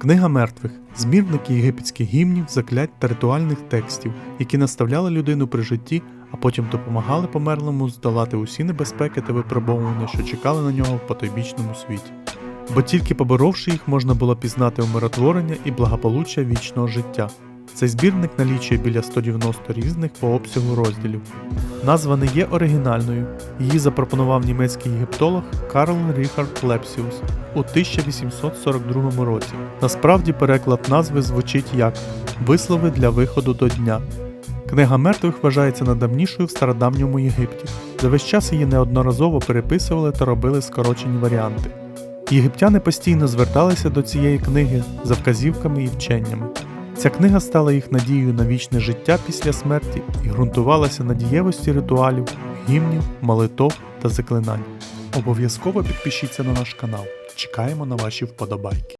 Книга мертвих збірник єгипетських гімнів, заклять та ритуальних текстів, які наставляли людину при житті, а потім допомагали померлому здолати усі небезпеки та випробовування, що чекали на нього в потойбічному світі. Бо тільки поборовши їх, можна було пізнати умиротворення і благополуччя вічного життя. Цей збірник налічує біля 190 різних по обсягу розділів. Назва не є оригінальною. Її запропонував німецький єгиптолог Карл Ріхард Лепсіус у 1842 році. Насправді переклад назви звучить як Вислови для виходу до дня. Книга мертвих вважається найдавнішою в стародавньому Єгипті. За весь час її неодноразово переписували та робили скорочені варіанти. Єгиптяни постійно зверталися до цієї книги за вказівками і вченнями. Ця книга стала їх надією на вічне життя після смерті і ґрунтувалася на дієвості ритуалів, гімнів, молитов та заклинань. Обов'язково підпишіться на наш канал. Чекаємо на ваші вподобайки.